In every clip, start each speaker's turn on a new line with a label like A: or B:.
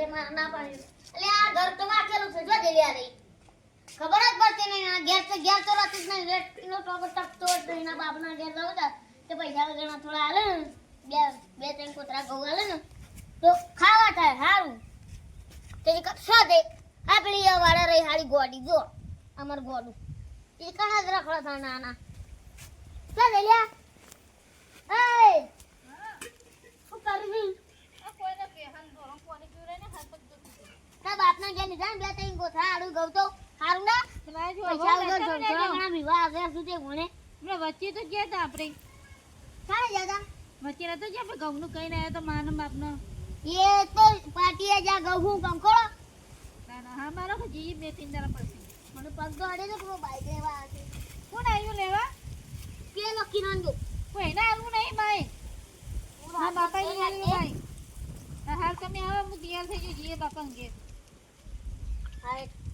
A: તે મારે ખબર જ પડતી નહીં ઘેર તો ઘેર તો રહેતી જ નહીં. રેટનો ટોપર ટકતો જ નહીં બાપના ઘેર રહું તા. પૈસા વગરના થોડા હાલે ને. બે બે, ત્રણ કોતરા ઘઉં હાલે ને. તો ખાવા થાય સારું તે કશો દે? આ પેલી વાળા રહી હારી ગોડી, જો. અમાર ગોડું. એ કણા જ રખડા નાના. ચાલ લે લ્યા એય શું કરવી તારા બાપના ઘેર લીધા ને બે ત્રણ કોથળા આડું તો? સારું ના? પૈસા વગર જોડતો વિવાહ આવ્યા સુધી ભણે
B: વચ્ચે તો ગયા હતા આપણે.
A: સારા જ્યાદા
B: વચ્ચે નતો ગયા આપણે ઘઉંનું કઈ રહ્યા તો માનો બાપનો.
A: એ તો પાટીએ જા ઘઉં કંકોળો
B: ના ના હા મારો જઈએ બે ત્રણ દાડા પછી.
A: મને પગ તો અડે તો બાઈક લેવા આવે
B: કોણ આવ્યું લેવા?
A: કે નક્કી નાંજો
B: કોઈ ના આવ્યું નહીં ભાઈ. હા બાપા આવ્યું ભાઈ હાલ તમે આવો હું તૈયાર થઈ જઈએ જીએ બાપા અંગે.
A: હા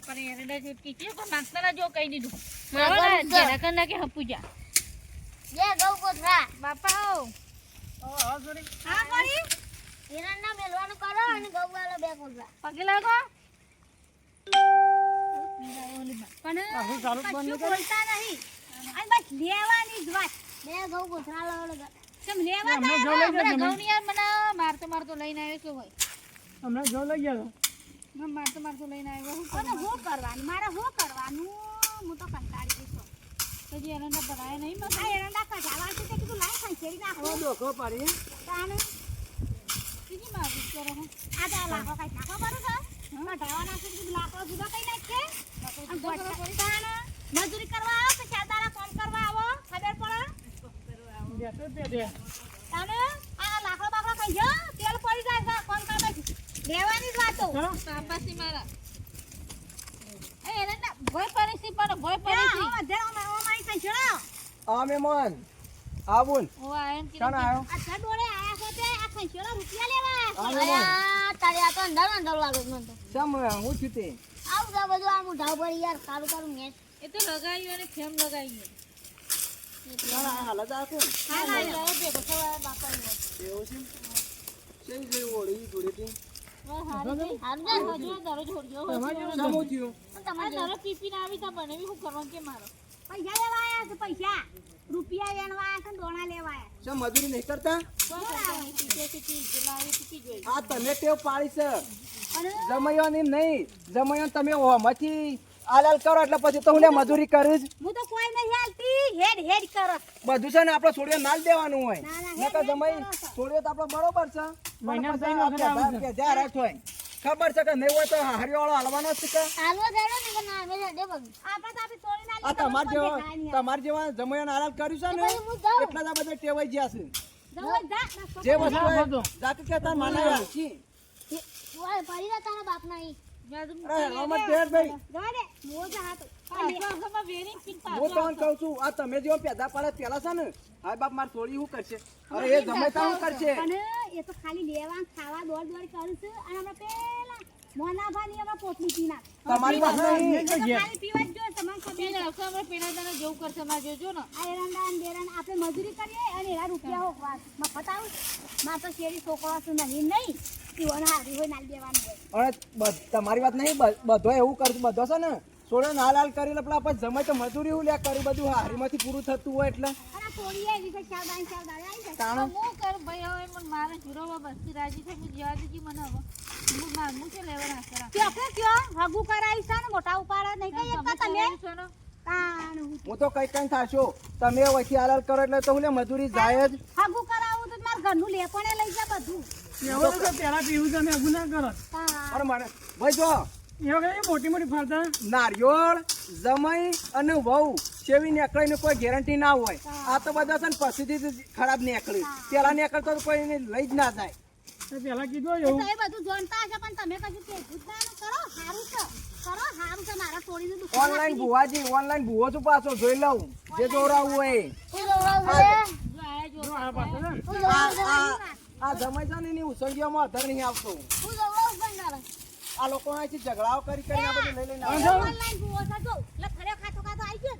B: પણ એરડા ચૂટકી છે પણ નાખતા જો કહી દીધું. મારા જરા કર નાખે હપુજા
A: જે. ગૌ કોથળા
B: બાપા આવો હા કરી
A: હિરણના મેલવાનું કરો અને ગૌ વાળો બે કોથળા
B: પગે લાગો. પણ કશું બોલતા નહીં. અને બસ લેવાની જ વાત.
A: બે ગૌ કોથળા લાવો
B: કેમ લેવા તા હમણાં ઘઉંની યાર મને મારતો મારતો લઈને આવ્યો શું હોય
C: હમણાં જો લઈ ગયો
B: મારતો મારતો લઈને આવ્યો. હું
D: અને શું કરવાનું? મારે શું કરવાનું? હું તો કંટાળી ગઈ છું.
B: પછી એરંડા ભરાયા નહીં મને
D: આ એરંડા કઢાવા છે તે કીધું લાઈ ખંચેરી નાખો.
C: ડોકો પાડી
D: તાને
B: બીજી મારવી કરો હું?
D: આ તો લાકડો કાંઈ નાખવા છે? કઢાવા નાખે કીધું લાકડો જુદો કઈ નાખે તાને મજૂરી કરવા આવો કે ચાર દાડા કામ કરવા આવો? ખબર પડે? તાને આ લાકડો બાકડો ખાઈ જા તેલ પડી જાય છે કામ કરવા લેવાની જ વાતો
B: પાપાસી મારા એ એરંડા ભોય પડી પણ ભોય પડી
D: ત્યાં આવો, ધેર ઓમાં- ઓમાં અહીં
C: આ મહેમાન આબુન
B: ઓ આયન કે
C: ચાણ આવ્યો
D: આ ઘર આયા છો તે આ ખંચેડો રૂપિયા લેવા
C: આ
A: તારે આ તો અંધાર અંધાર લાગે છે તો
C: શમ હું છું તે
A: આવું તો બધું આ મુઢા ઉપર યાર કારું કારું મેચ
B: એ તો લગાવ્યું અને ફેમ બાપા
C: એવું છે શેની
D: પૈસા લેવા પૈસા રૂપિયા આયા છે દોણા લેવા
C: મજૂરી નહીં કરતા આ તમે ટેવ પાડી છે.
D: અને
C: જમૈયાની નહીં. જમૈયા તમે હોમાંથી આલાલ કરો એટલે પછી તો હું મજૂરી કરીશ.
D: હું તો કોઈ નહીં હાલતી. હેડ હેડ કરો.
C: બધું છે ને આપણે છોડીએ નાલ દેવાનું હોય. નકર જમાઈ છોડીએ તો આપણે બરોબર છે. પણ પછી આ પેધા- જા રાખ હોય. ખબર છે કે નહીં હોય તો હરિયો વાળો હાલવાનો છે કે?
A: હાલવો દેડો ને કે ના મેં દે બગ
D: આપણે તો આપી છોડી ના
C: આ તમાર જેવા તમાર જેવા જમૈયાને આલાલ કર્યું છે ને. એટલા જ બધા ટેવાઈ ગયા છે.
D: જા
C: જે વસ્તુ જાકે કે તાર માને યાર. છી.
A: ઓય પડી જા તારા બાપ ના
C: હું તમને કહું છું આ તમે જેવો પેદા પડે પેલા છે ને હા બાપ મારે થોડી શું કરશે અરે એ
D: એ તો ખાલી લેવા ખાવા દોડ દોડ કરું અને હમણાં પેલા મોના ભાની હમણાં પોટલી પી નાખ.
C: તમારી વાત નહીં
D: એ ખાલી પીવા જ જોઈએ તમને ખબર
B: પીને આવશે અમે પેલા દાડા જેવું કરશે માં જોજો ને.
D: આ એરંડા અને બેરંડા આપણે મજૂરી કરીએ અને એના રૂપિયા હોકવા મફત આવું. માં તો શેરી છોકરા નહીં નહીં. પીવાના હારી હોય નાલ દેવાનું હોય.
C: તમારી વાત નહીં બધો એવું કરતું બધો છે ને છોડે ના લાલ કરી લે આપણે જમે તો મજૂરી હું લે કરી બધું હારીમાંથી પૂરું થતું હોય એટલે.
D: છે જાય
B: હું જ્યાં છે
D: છો ને?
C: તો કઈ કઈ થશો. તમે વચ્ચે હાલ હાલ કરો એટલે તો હું લે મજૂરી જાય જ.
D: હાગુ કરાવું તો મારા ઘરનું લેપણે લઈ જા બધું.
C: પેલા પીવું તમે હગુ ના કરો. અરે મને ભાઈ જો
E: મોટી મોટી ફરતા
C: નારિયોળ જમઈ અને વહુ જેવી નીકળીને કોઈ ગેરંટી ના હોય. આ તો બધા છે ને પછીથી ખરાબ નીકળી. પેલા નીકળતો તો કોઈ એને લઈ જ ના જાય.
E: તો પેલા કીધું એવું.
D: એ બધું જાણતા હશે પણ તમે કશું જ કરો સારું છે. કરો સારું છે મારા છોડીને દુકાન
C: ઓનલાઈન ભુવાજી ઓનલાઈન ભુવો છું પાછો જોઈ લઉં. જે જોરાવું હોય
E: આ
C: જમાઈ છે ને એની ઉસંગીઓમાં અધર નહીં આવતો.
A: હું છે તારે?
C: આ લોકો અહીંથી ઝઘડાઓ કરી કરી આ બધું લઈ લઈને આવે.
D: ઓનલાઈન જુઓ છો જો. એટલે ખરે ખાતો ખાતો આવી ગયો.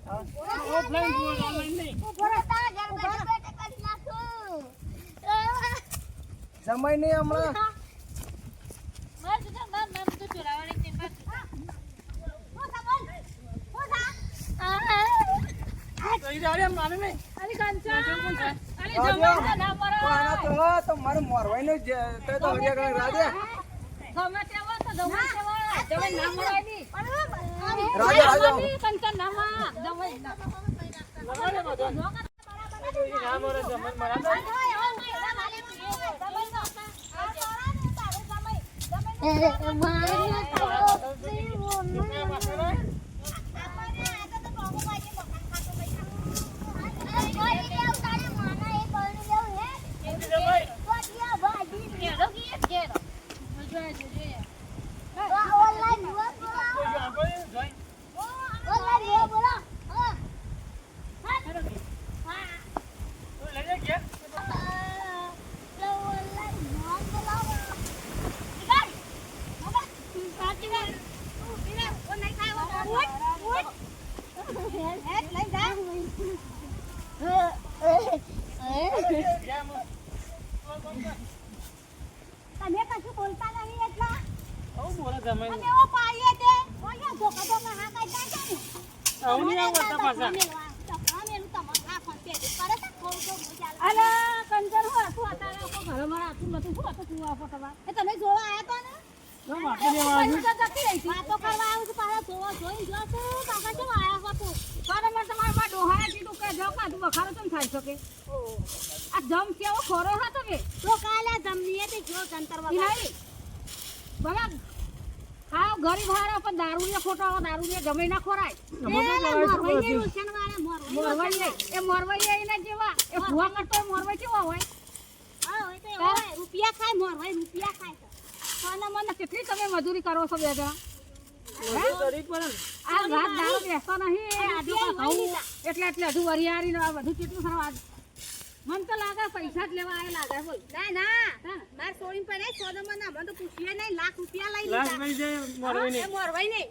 E: ઓફલાઈન જુઓ ઓનલાઈન નહીં.
A: ઊભો રહો તારા ઘર બેઠા બેઠા કરી નાખો.
C: જમાઈ નહીં હમણાં.
B: મારે તો મારે- મારે બધું ચોરાવાની છે, મારે.
E: તો મારે નહીં.
B: અલી કંચન, અલી
C: રાધે.
B: જમાઈ ના
C: તો તો તો તે તો હરિયા રાધે
B: ગમે તે
E: મરે જમાઈ મરા તો.
B: ઘેરો ગીએ, ઘેરો. જોઈએ, જોઈએ.
E: તો ઈ આગળ જોઈ. તો લઈ જા ઘેર. ઘેર મો.
D: તમે કશું બોલતા નહીં એટલા
E: આવું બોલે જમાઈ.
D: અમે એવો પાડીએ તે ઓયા ધોકા ધોકા હા કઈ જાય ને
E: આવું નહીં આવડતા પાછા.
B: અલા, કંચન હું હતું અત્યારે ઘરે મારે આટલું બધું શું હતું તું આપો તમારે?
D: તમે જોવા
E: આવ્યા
B: ને હતી.
D: વાતો
B: ગરીબ હારા પણ દારૂડિયા ખોટો દારૂ ને ગમે ના ખોરાય એ મોરવાઈ જેવા એ ભૂવા કરતો મોરવાઈ કેવા હોય.
D: રૂપિયા ખાય મોરવાઈ રૂપિયા ખાય.
B: સોના મને કેટલી તમે મજૂરી કરો છો બે જણા
E: ને.
B: આ રાત બેસતો નહીં એટલે એટલે હજુ વરિયાળી ને બધું કેટલું સારું આજ મને તો લાગે પૈસા જ લેવા આયા લાગે બોલ.
D: ના ના. માર સોળીન પર નહીં સોનો મને અમને તો પૂછીએ નહીં લાખ રૂપિયા લઈ
E: લાખ
D: લીધા.
E: મોરવાઈ નહીં.
D: મોરવાઈ નહીં.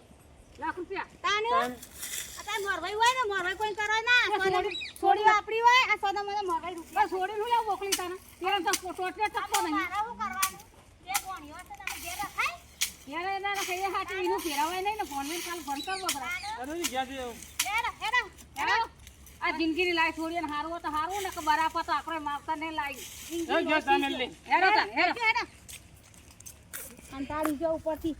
B: લાખ રૂપિયા?
D: તાને?
E: તાન.
D: મોરવાઈ હોય ને મોરવાઈ કોઈ કરે ના.
B: સોડી-
D: સોડી વાપરી હોય આ સોનો મને મોરવાઈ રૂપિયા.
B: બસ છોડી નું મોકલી તને ત્યારે તો ટોટલે ટપકો નહીં.
D: મારે કરવાનું બે ભોણીઓ છે તમે ઘેર રખાય
B: ત્યારે એના કહીએ હાથે એનું ફેરવાય નહીં ને ફોનમાં કાલ ફોન કરવો પડે.
E: અરે ઈ ગયા છે એવું.
D: હેડો હેડો.
B: હેલો આ જિંદગીની લાઈફ છોડીને હારું હોય તો હારું ને કે બરાબર તો આપણે માવતા ને
E: ગયા
B: હેરો હેરો
D: હેડો જો ઉપરથી.